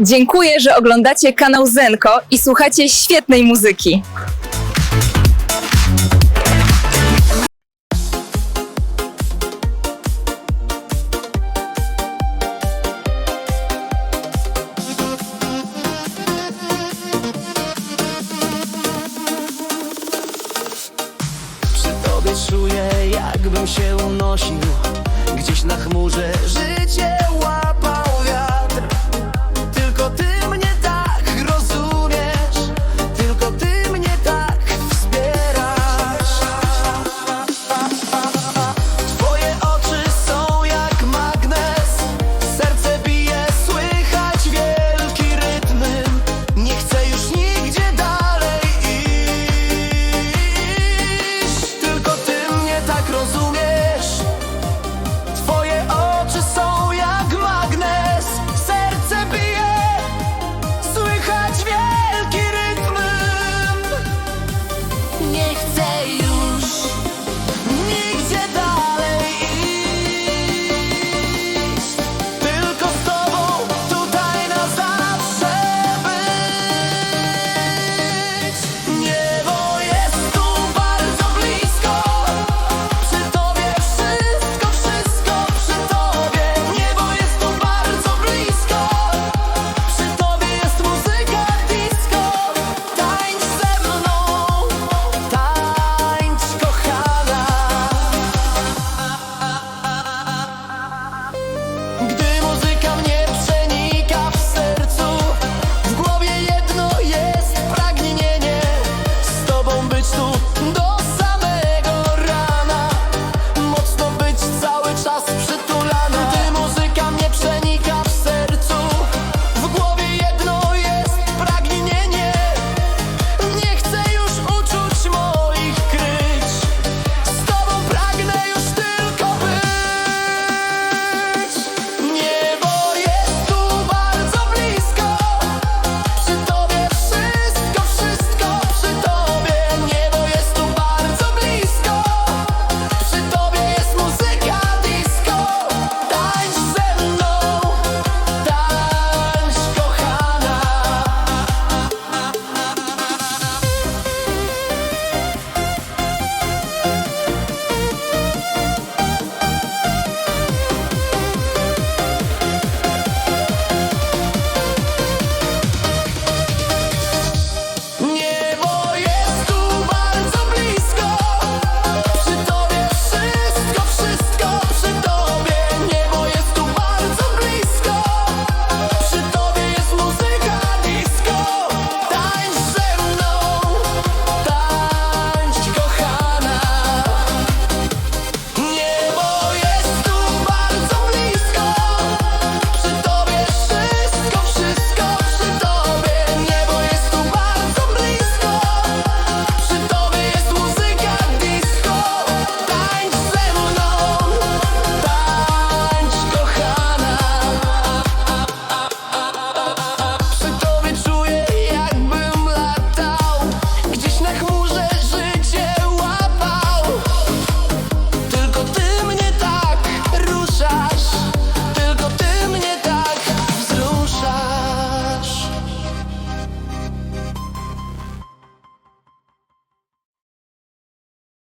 Dziękuję, że oglądacie kanał Zenko i słuchacie świetnej muzyki. Przy tobie czuję, jakbym się unosił. Gdzieś na chmurze życie